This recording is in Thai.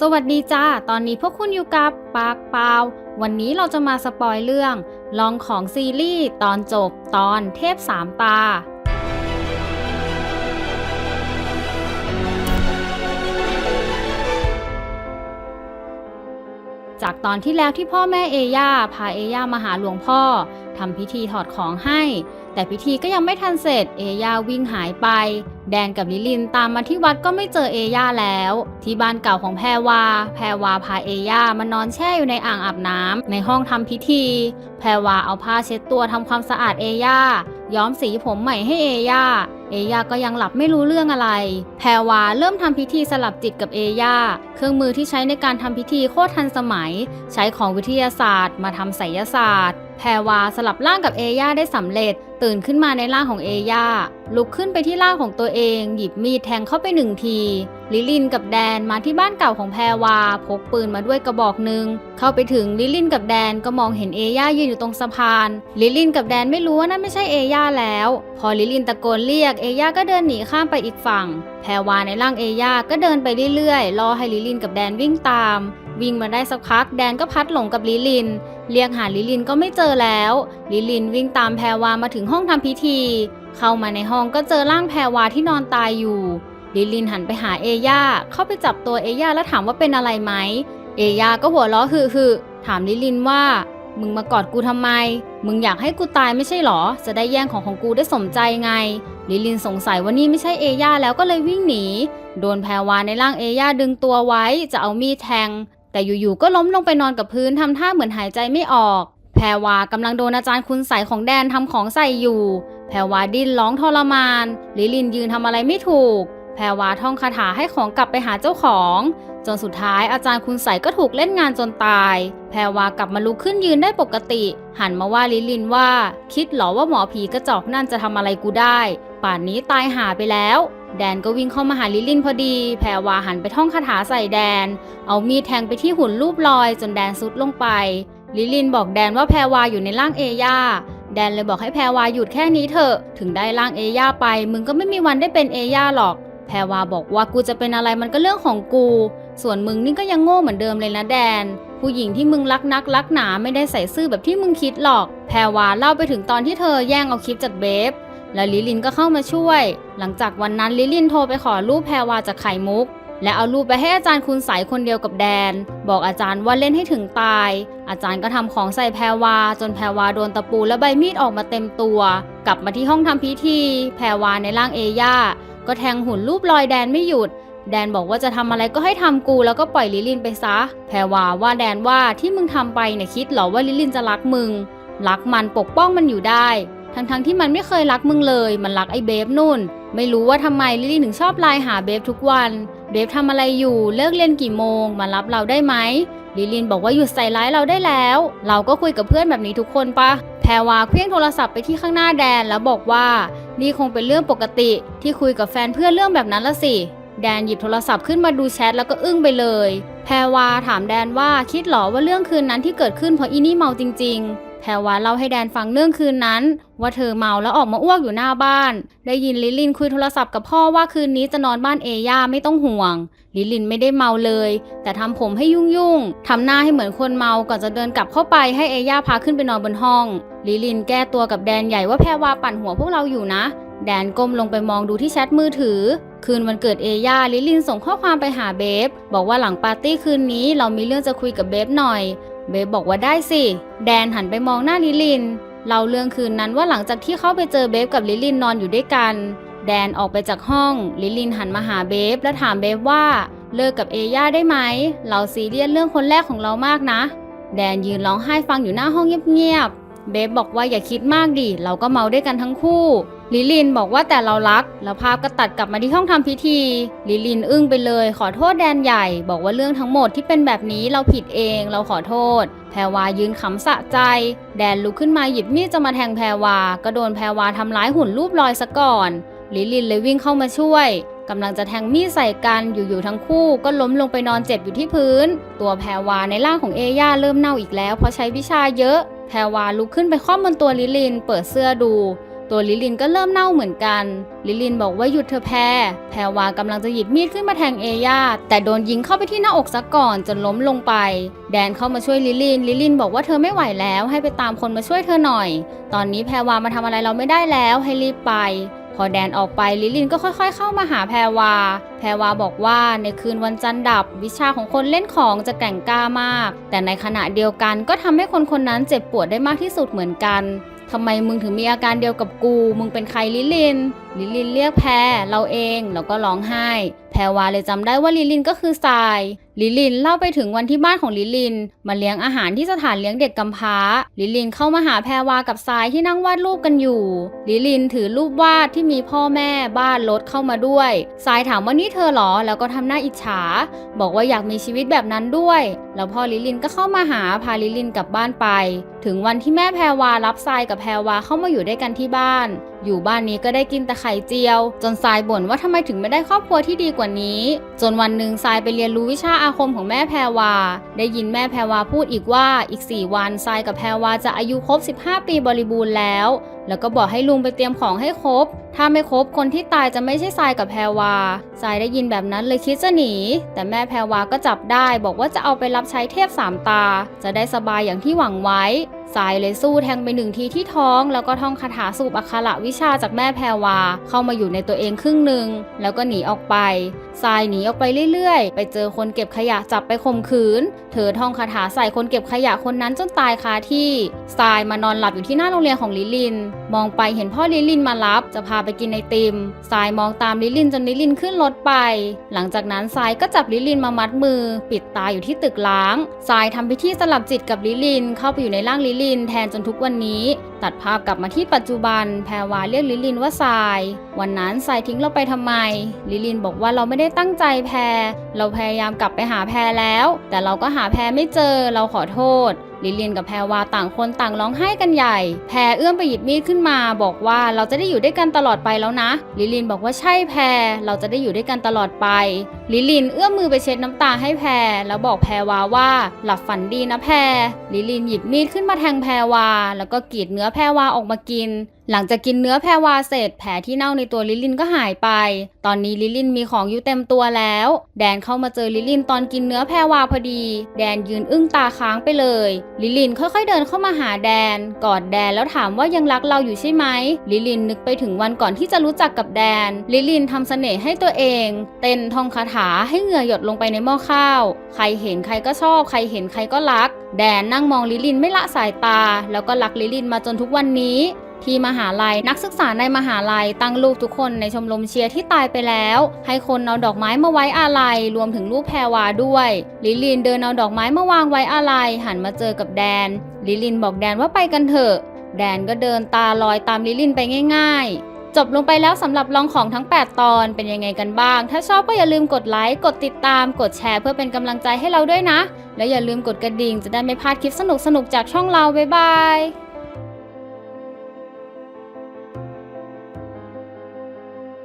สวัสดีจ้า ตอนนี้พวกคุณอยู่กับปากเปล่าวันนี้เราจะมาสปอยเรื่อง ลองของซีรีส์ตอนจบตอนเทพสามตา จากตอนที่แล้วที่พ่อแม่เอย่าพาเอย่ามาหาหลวงพ่อทำพิธีถอดของให้ แต่พิธีก็ยังไม่ทันเสร็จเอย่าวิ่งหายไป แดนกับลิลินตามมาที่วัดก็ไม่เจอเอย่าแล้ว ที่บ้านเก่าของแพรวา แพรวาพาเอย่ามานอนแช่อยู่ในอ่างอาบน้ำในห้องทำพิธี แพรวาเอาผ้าเช็ดตัวทำความสะอาดเอย่าย้อมสีผมใหม่ให้เอย่าเอย่าก็ยังหลับไม่รู้เรื่องอะไร แพรวาเริ่มทำพิธีสลับจิตกับเอย่า เครื่องมือที่ใช้ในการทำพิธีโคตรทันสมัย ใช้ของวิทยาศาสตร์ มาทำไสยศาสตร์แพรวาสลับร่างกับเอย่าได้สำเร็จ ตื่นขึ้นมาในร่างของเอย่าลุกขึ้นไปที่ร่างของตัวเอง หยิบมีดแทงเข้าไปหนึ่งที ลิลินกับแดนมาที่บ้านเก่าของแพรวา พกปืนมาด้วยกระบอกหนึ่งเข้าไปถึงลิลินกับแดนก็มองเห็นเอย่ายืนอยู่ตรงสะพาน ลิลินกับแดนไม่รู้ว่านั่นไม่ใช่เอย่าแล้ว พอลิลินตะโกนเรียกเอย่าก็เดินหนีข้ามไปอีกฝั่ง แพรวาในร่างเอย่าก็เดินไปเรื่อยๆรอให้ลิลินกับแดนวิ่งตาม วิ่งมาได้สักพักแดนก็พัดหลงกับลิลิน เรียกหาลิลินก็ไม่เจอแล้ว ลิลินวิ่งตามแพรวามาถึงห้องทำพิธี เข้ามาในห้องก็เจอร่างแพรวาที่นอนตายอยู่ ลิลินหันไปหาเอย่าเข้าไปจับตัวเอย่าแล้วถามว่าเป็นอะไรไหม เอย่าก็หัวเราะฮือฮือถามลิลินว่า มึงมากอดกูทำไม มึงอยากให้กูตายไม่ใช่หรอ จะได้แย่งของของกูได้สมใจไง ลิลินสงสัยว่านี่ไม่ใช่เอย่าแล้วก็เลยวิ่งหนีโดนแพรวาในร่างเอย่าดึงตัวไว้จะเอามีดแทง แต่อยู่ๆก็ล้มลงไปนอนกับพื้นทำท่าเหมือนหายใจไม่ออก แพรวากำลังโดนอาจารย์คุณใสของแดนทำของใส่อยู่ แพรวาดิ้นร้องทรมาน ลิลินยืนทำอะไรไม่ถูก แพรวาท่องคาถาให้ของกลับไปหาเจ้าของ จนสุดท้ายอาจารย์คุณใสก็ถูกเล่นงานจนตาย แพรวากลับมาลุกขึ้นยืนได้ปกติ หันมาว่าลิลินว่า คิดเหรอว่าหมอผีกระจอกนั่นจะทำอะไรกูได้ ป่านนี้ตายหาไปแล้ว แดนก็วิ่งเข้ามาหาลิลินพอดี แพรวาหันไปท่องคาถาใส่แดน เอามีดแทงไปที่หุ่นรูปลอยจนแดนซุดลงไป ลิลินบอกแดนว่าแพรวาอยู่ในร่างเอย่า แดนเลยบอกให้แพรวาหยุดแค่นี้เถอะ ถึงได้ร่างเอย่าไป มึงก็ไม่มีวันได้เป็นเอย่าหรอก แพรวาบอกว่ากูจะเป็นอะไรมันก็เรื่องของกู ส่วนมึงนี่ก็ยังโง่เหมือนเดิมเลยนะแดน ผู้หญิงที่มึงรักนักรักหนาไม่ได้ใส่ซื่อแบบที่มึงคิดหรอก แพรวาเล่าไปถึงตอนที่เธอแย่งเอาคลิปจากเบฟ แล้วลิลินก็เข้ามาช่วย หลังจากวันนั้นลิลินโทรไปขอรูปแพรวาจากไข่มุก และเอารูปไปให้อาจารย์คุณใสยคนเดียวกับแดน บอกอาจารย์ว่าเล่นให้ถึงตาย อาจารย์ก็ทำของใส่แพรวา จนแพรวาโดนตะปูและใบมีดออกมาเต็มตัว กลับมาที่ห้องทำพิธี แพรวาในร่างเอย่าก็แทงหุ่นรูปลอยแดนไม่หยุดแดนบอกว่าจะทำอะไรก็ให้ทำกูแล้วก็ปล่อยลิลินไปซะ แพรวาว่าแดนว่าที่มึงทำไปเนี่ยคิดหรอว่าลิลินจะรักมึง รักมันปกป้องมันอยู่ได้ ทั้งๆทที่มันไม่เคยรักมึงเลย มันรักไอ้เบฟนู่น ไม่รู้ว่าทำไมลิลินถึงชอบไลน์หาเบฟทุกวัน เบฟทำอะไรอยู่ เลิกเรียนกี่โมง มารับเราได้ไหมลิลินบอกว่าหยุดใส่ร้ายเราได้แล้ว เราก็คุยกับเพื่อนแบบนี้ทุกคนปะแพรวาเคลื่องโทรศัพท์ไปที่ข้างหน้าแดนแล้วบอกว่า นี่คงเป็นเรื่องปกติที่คุยกับแฟนเพื่อนเรื่องแบบนั้นละสิ แดนหยิบโทรศัพท์ขึ้นมาดูแชทแล้วก็อึ้งไปเลย แพรวาถามแดนว่าคิดหรอว่าเรื่องคืนนั้นที่เกิดขึ้นเพราะอีนี่เมาจริง แพรวาเล่าให้แดนฟังเรื่องคืนนั้น ว่าเธอเมาแล้วออกมาอ้วกอยู่หน้าบ้าน ได้ยินลิลลินคุยโทรศัพท์กับพ่อว่าคืนนี้จะนอนบ้านเอย่าไม่ต้องห่วง ลิลลินไม่ได้เมาเลย แต่ทำผมให้ยุ่งยุ่งๆทำหน้าให้เหมือนคนเมาก่อนจะเดินกลับเข้าไปให้เอย่าพาขึ้นไปนอนบนห้อง ลิลลินแก้ตัวกับแดนใหญ่ว่าแพรวาปั่นหัวพวกเราอยู่นะ แดนก้มลงไปมองดูที่แชทมือถือคืนวันเกิดเอย่าลิลลินส่งข้อความไปหาเบฟบอกว่าหลังปาร์ตี้คืนนี้เรามีเรื่องจะคุยกับเบฟหน่อย เบฟบอกว่าได้สิ แดนหันไปมองหน้าลิลลินเล่าเรื่องคืนนั้นว่าหลังจากที่เขาไปเจอเบฟกับลิลลินนอนอยู่ด้วยกัน แดนออกไปจากห้อง ลิลลินหันมาหาเบฟและถามเบฟว่าเลิกกับเอย่าได้ไหม เราซีเรียสเรื่องคนแรกของเรามากนะ แดนยืนร้องไห้ฟังอยู่หน้าห้องเงียบๆ เบฟบอกว่าอย่าคิดมากดิ เราก็เมาด้วยกันทั้งคู่ ลิลินบอกว่าแต่เรารัก แล้วภาพก็ตัดกลับมาที่ห้องทำพิธี ลิลินอึ้งไปเลย ขอโทษแดนใหญ่ บอกว่าเรื่องทั้งหมดที่เป็นแบบนี้เราผิดเอง เราขอโทษ แพรวายืนขำสะใจ แดนลุกขึ้นมาหยิบมีดจะมาแทงแพรวา ก็โดนแพรวาทำร้ายหุ่นรูปลอยซะก่อน ลิลินเลยวิ่งเข้ามาช่วยกำลังจะแทงมีดใส่กันอยู่ๆทั้งคู่ก็ล้มลงไปนอนเจ็บอยู่ที่พื้น ตัวแพรวาในร่างของเอย่าเริ่มเน่าอีกแล้วเพราะใช้วิชาเยอะ แพรวาลุกขึ้นไปคล่อมบนตัวลิลิน เปิดเสื้อดู ตัวลิลินก็เริ่มเน่าเหมือนกัน ลิลินบอกว่าหยุดเธอแพรแพรวากำลังจะหยิบมีดขึ้นมาแทงเอย่าแต่โดนยิงเข้าไปที่หน้าอกซะก่อนจนล้มลงไป แดนเข้ามาช่วยลิลิน ลิลินบอกว่าเธอไม่ไหวแล้วให้ไปตามคนมาช่วยเธอหน่อย ตอนนี้แพรวามาทำอะไรเราไม่ได้แล้วให้รีบไป พอแดนออกไปลิลินก็ค่อยๆ เข้ามาหาแพรวา แพรวาบอกว่าในคืนวันจันทร์ดับ วิชาของคนเล่นของจะแกร่งกล้ามาก แต่ในขณะเดียวกันก็ทำให้คนคนนั้นเจ็บปวดได้มากที่สุดเหมือนกัน ทำไมมึงถึงมีอาการเดียวกับกู มึงเป็นใครลิลิน ลิลินเรียกแพรเราเองแล้วก็ร้องไห้ แพรวาเลยจำได้ว่าลิลินก็คือทราย ลิลินเล่าไปถึงวันที่บ้านของลิลิน มาเลี้ยงอาหารที่สถานเลี้ยงเด็กกำพร้า ลิลินเข้ามาหาแพรวากับทรายที่นั่งวาดรูปกันอยู่ ลิลินถือรูปวาดที่มีพ่อแม่บ้านรถเข้ามาด้วยทรายถามว่านี่เธอเหรอแล้วก็ทำหน้าอิจฉา บอกว่าอยากมีชีวิตแบบนั้นด้วย แล้วพ่อลิลินก็เข้ามาหาพาลิลินกลับบ้านไป ถึงวันที่แม่แพรวารับทรายกับแพรวาเข้ามาอยู่ด้วยกันที่บ้าน อยู่บ้านนี้ก็ได้กินแต่ไข่เจียว จนทรายบ่นว่าทำไมถึงไม่ได้ครอบครัวที่ดีกว่านี้ จนวันหนึ่งทรายไปเรียนรู้วิชาอาคมของแม่แพรวา ได้ยินแม่แพรวาพูดอีกว่าอีก 4 วันทรายกับแพรวาจะอายุครบ 15 ปีบริบูรณ์แล้ว แล้วก็บอกให้ลุงไปเตรียมของให้ครบถ้าไม่ครบคนที่ตายจะไม่ใช่ทรายกับแพรวาทรายได้ยินแบบนั้นเลยคิดจะหนี แต่แม่แพรวาก็จับได้ บอกว่าจะเอาไปรับใช้เทพสามตา จะได้สบายอย่างที่หวังไว้ทรายเลยสู้แทงไปหนึ่งทีที่ท้อง แล้วก็ท่องคาถาสูบอักขระวิชาจากแม่แพรวา เข้ามาอยู่ในตัวเองครึ่งหนึ่งแล้วก็หนีออกไปทรายหนีออกไปเรื่อยๆ ไปเจอคนเก็บขยะจับไปข่มขืน เธอท่องคาถาใส่คนเก็บขยะคนนั้นจนตายคาที่ทรายมานอนหลับอยู่ที่หน้าโรงเรียนของลิลิน มองไปเห็นพ่อลิลินมารับ จะพาไปกินไอติมทรายมองตามลิลินจนลิลินขึ้นรถไป หลังจากนั้นทรายก็จับลิลินมามัดมือ ปิดตาอยู่ที่ตึกล้างทรายทำพิธีสลับจิตกับลิลิน เข้าไปอยู่ในร่างลิลินแทนจนทุกวันนี้ ตัดภาพกลับมาที่ปัจจุบัน แพรวาเรียกลิลินว่าทราย วันนั้นทรายทิ้งเราไปทำไม ลิลินบอกว่าเราไม่ได้ตั้งใจแพร เราพยายามกลับไปหาแพรแล้ว แต่เราก็หาแพรไม่เจอเราขอโทษ ลิลินกับแพรวาต่างคนต่างร้องไห้กันใหญ่ แพรเอื้อมไปหยิบมีดขึ้นมาบอกว่าเราจะได้อยู่ด้วยกันตลอดไปแล้วนะ ลิลินบอกว่าใช่แพรเราจะได้อยู่ด้วยกันตลอดไป ลิลินเอื้อมมือไปเช็ดน้ำตาให้แพรแล้วบอกแพรวาว่า หลับฝันดีนะแพรลิลินหยิบมีดขึ้นมาแทงแพรวา แล้วก็กรีดเนื้อแพรวาออกมากิน หลังจากกินเนื้อแพรวาเสร็จแผลที่เน่าในตัวลิลินก็หายไป ตอนนี้ลิลินมีของอยู่เต็มตัวแล้ว แดนเข้ามาเจอลิลินตอนกินเนื้อแพรวาพอดี แดนยืนอึ้งตาค้างไปเลย ลิลินค่อยๆเดินเข้ามาหาแดน กอดแดนแล้วถามว่ายังรักเราอยู่ใช่ไหม ลิลินนึกไปถึงวันก่อนที่จะรู้จักกับแดน ลิลินทำเสน่ห์ให้ตัวเอง เต้นท่องคาถาให้เหงื่อหยดลงไปในหม้อข้าว ใครเห็นใครก็ชอบ ใครเห็นใครก็รัก แดนนั่งมองลิลินไม่ละสายตา แล้วก็รักลิลินมาจนทุกวันนี้ ที่มหาลัยนักศึกษาในมหาลัยตั้งรูปทุกคนในชมรมเชียร์ที่ตายไปแล้ว ให้คนเอาดอกไม้มาไว้อาลัย รวมถึงรูปแพรวาด้วย ลิลินเดินเอาดอกไม้มาวางไว้อาลัย หันมาเจอกับแดน ลิลินบอกแดนว่าไปกันเถอะ แดนก็เดินตาลอยตามลิลินไปง่าย ๆจบลงไปแล้วสำหรับลองของทั้ง 8 ตอนเป็นยังไงกันบ้าง ถ้าชอบก็อย่าลืมกดไลค์ กดติดตาม กดแชร์เพื่อเป็นกำลังใจให้เราด้วยนะ และอย่าลืมกดกระดิ่งจะได้ไม่พลาดคลิปสนุกๆจากช่องเรา บ๊ายบาย